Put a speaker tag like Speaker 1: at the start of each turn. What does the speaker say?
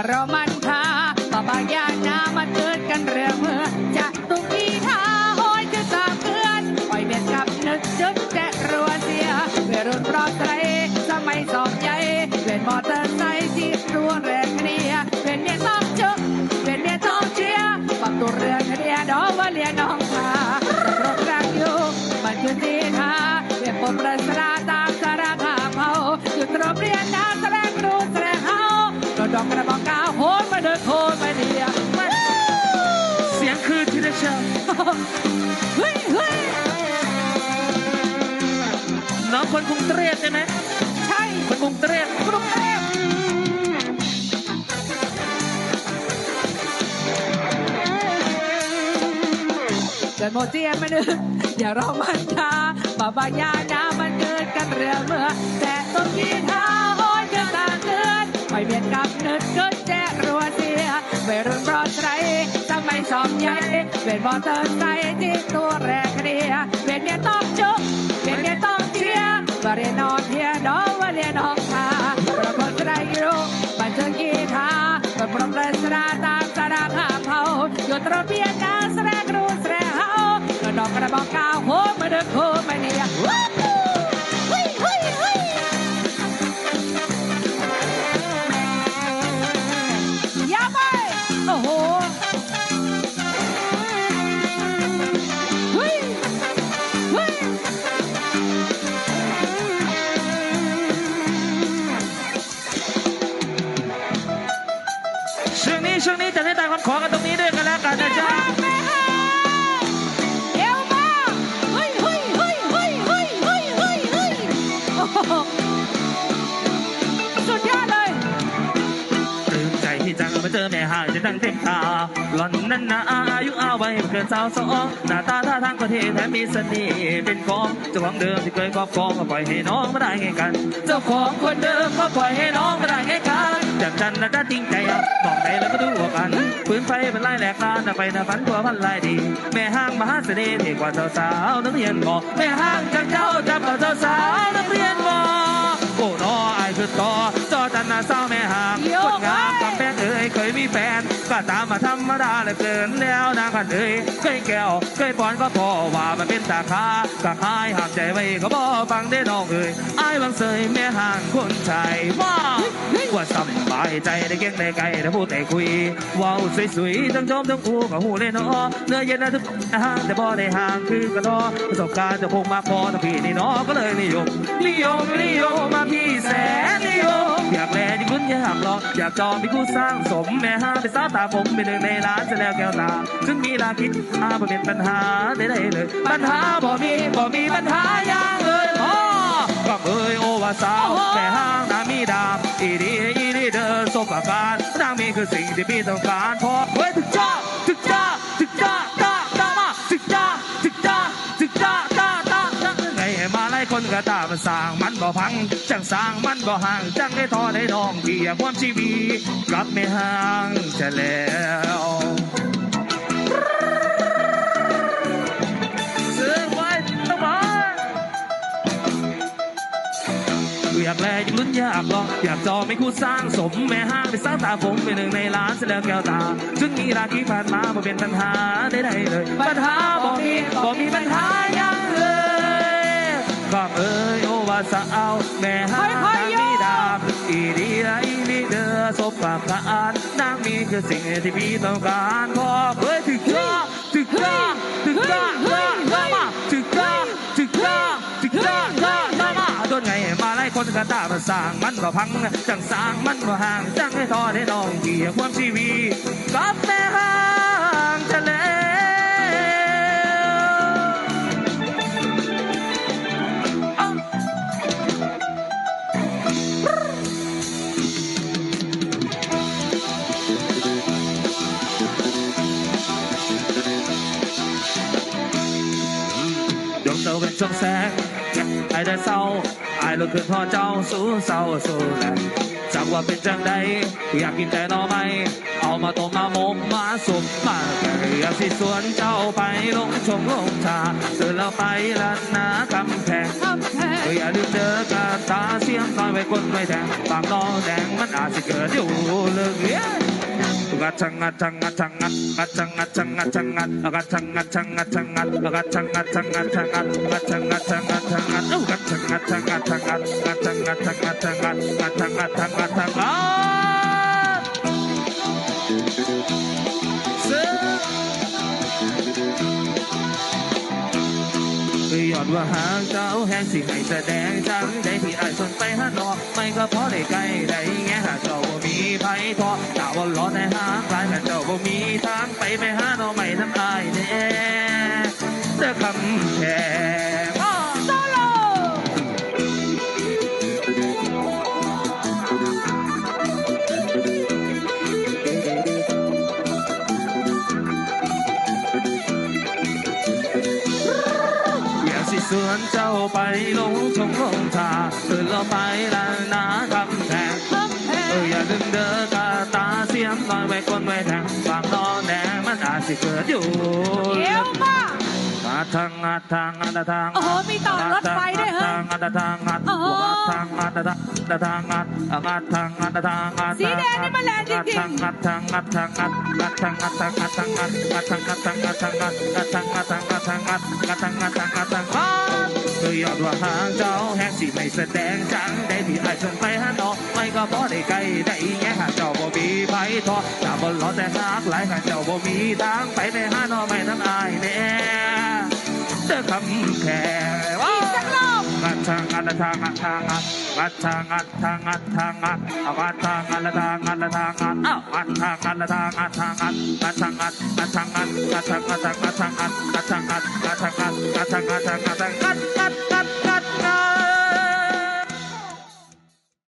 Speaker 1: อย่ารอมันพาต่อบางอย่างน้ามันเกิดกันเรือเมื่อจะตุกทีท่าโอยจะตามเพื่อนปล่อยเบียดกับนึกจึกจะรัวเสียเวรุ่นปลอดใจสมัยสอบใหญ่เป็นมอเตอร์ไซค์ที่รัวแรงเคลียเป็นเมียต้องจุกเป็นเมียต้องเชียร์ปรับตัวเรือเคลียดอว่าเลียน้องพารบรักอยู่มันคือทีท่าเรียกปมประสาตามสารคาม
Speaker 2: คนกรุงเทพใช่ไหม
Speaker 1: ใช่
Speaker 2: คนกรุงเทพ
Speaker 1: กรุงเทพเกิดโมเจียมานึงอย่ารอมันคาบาบายานามันเกิดกันเรือเมื่อ แต่ต้องกีท้าโอยจะตางเกินไม่เบียดกับเนิดเกินแจ้รัวเสียเวรุ่นปลอดใจสมัยสอบใหญ่เป็นมอเตอร์ไซค์ที่ตัว อแม่ห่า
Speaker 2: งจะตั้งเต็มตาหล่อนนั้นนะอายุอาวัยไม่เกินสาวสองหน้าตาท่าทางประเทศแถมมีเสน่ห์เป็นของเจ้าของเดิมที่เคยครอบครองก็ปล่อยให้น้องมาได้ไงกัน เจ้าของคนเดิมก็ปล่อยให้น้องมาได้ไงกันจากจันนะได้จริงใจอะมองใจแล้วก็ดูวกันปืนไฟเป็นลายแหลกลานไปนะฝันตัวพันลายดี แม่ห้างมหาเสน่ห์เท่กว่าสาวๆนักเรียนมอแม่ห้างจากเจ้าจับกับสาวๆนักเรียนมอโอ้นอไอายคือต่อจอจันนะสาวแม่ห้างคนงามกำแพงเอ้ยเคยมีแฟนก็ ตามมาธรรมดาเลือเกินแล้วนางขันเอ้ยเคยแก้วเคยปอนก็พอว่ามันเป็นตาคาก็คายห้ามใจไว้ก็บ่ฟังได้น้องเอ้ยไอ้ายบางเสยแม่ห่างคนชายว่าว่าสบายใจได้เก่งได้ไกลได้พูดได้คุยว้าวสวยๆทั้งชมทั้งอูก็หูเลยเนาะเนื้อเย็นนะทุกห่างแต่บ่ได้ห่างคือกระดอประสบการณ์จะคงมาพอทั้งพี่นี่เนาะก็เลยนิยมนิยมนิยมมาพี่แสนนิยม อยากแลยิ่งลุ้นอยากลองอยากจองมีคู่สร้างสมแม่ห้าเป็นสาวตาผมเป็นหนึ่งในล้านจะแล้วแก้วตาถึงมีลาคิดอาบ่เป็นปัญหาได้ได้เลย ปัญหาบ่มีบ่มีปัญหาอย่างเลยพ่อก็เอ้ยโอวาสาวแม่ห้างนามีดามอีดีอีดีเดินสบประการนางมีคือสิ่งที่พี่ต้องการพอเฮ้ยถึกจ้าถึกจ้า ตามันสร้างมันบ่พัง จังสร้างมันบ่ห่างจังได้ทอได้นองที่อยากความชีวีกลับไม่ห่างจะแล้วอไว้ต้องมาอยากแลยิ่งลุ้นอยากลองอยากจอไม่คู่สร้างสม แม่ห้างเป็นสาวตาผมเป็นหนึ่งในล้านเสียแล้วแก้วตาถึงมีราคีผ่านมาบ่เป็นปัญหาได้ได้เลย ปัญหาบ่มีบ่มีปัญหายา งเลยก็เอ้ยโอวาสาวแม่หา
Speaker 1: ค่อยๆ
Speaker 2: นางมีดาบอีดีอีดีเดอสบปากกานนางมีคือสิ่งที่พี่ต้องการพอเอ้ยถึกจ้าถึกจ้าถึกจ้าจ้าจ้ามาถึกจ้าถึกจ้าถึกจ้าจ้าจ้ามาโดนไงมาไล่คนกระตามาสร้างมันก็พังจังสร้างมันก็ห่างจังให้ทอได้น้องเกี่ยความชีวีกับแม่ห่างทะเล ดวงเตาเป็นช่วงแสงไอ้ได้เศร้าไอ้ลุกขึ้นพ่อเจ้าสู้เศร้าสู้แลจากว่าเป็นจังใดอยากกินแต่หนอไม่เอามาต้มมาหมกมาสุกมาแกงอยากสิสวนเจ้าไปลงชงลงชาเสือแล้วไปลัดนากำแพงอย่าลืมเจอกระตาเสียมน้อยไว้คนไว้แทงปากนอแดงมันอาจจะเกิดอยู่ลึกเอ้ย Oh! ว่าหากเจ้าแห้งสิให้แสดงจังได้ที่อายสนไปหาดอกไม่ก็พอได้ใกล้ได้แง่หาเจ้าบ่มีไผทอถ้าว่าร้อนในหางกลายแต่เจ้าบ่มีทางไปไปหาดอกไม่น้ำอายแน่เด้อคำแพง ไปลงชงลงทาเออเราไปละนาคำแพง
Speaker 1: คำแพ
Speaker 2: เอองอย่าลืมเด้อกาตาเสียมลอยไว้คนไว้ทางฝากนอนแดงมันอาจสิเกิดอยู่
Speaker 1: เยี่ยมมาก
Speaker 2: อาทางอาทางอาทาง
Speaker 1: โอ้โหมีต่อรถไฟด้วยเหรอ
Speaker 2: ทางอาทางอา
Speaker 1: โอ้โห
Speaker 2: ทางอาทางอาทางอาอาทางอาทางอา
Speaker 1: สีแดงนี่มันแรงจริงๆ
Speaker 2: ทางอาทางอาทางอาทางอาทางอาทางอาทางอาทางอาทางอาทางอาทางอาทางอาทางอาทางอาทางอาทาง อาเอยอดว่าหางเจ้าแห้งสิไม่แสดงจังได้ที่ไอ้ชนไปหาน้องไม่ก็พอได้ใกล้ได้แง่หาเจ้าบ่มีไผทอถ้าบ่รอแต่หักหลายหาเจ้าบ่มีทางไปในหาน้องไม่ทั้งอายแน่เด้อคำแค่ ว่า
Speaker 1: อีกสักรอบ
Speaker 2: งัดทางงัดทางงัดทางงั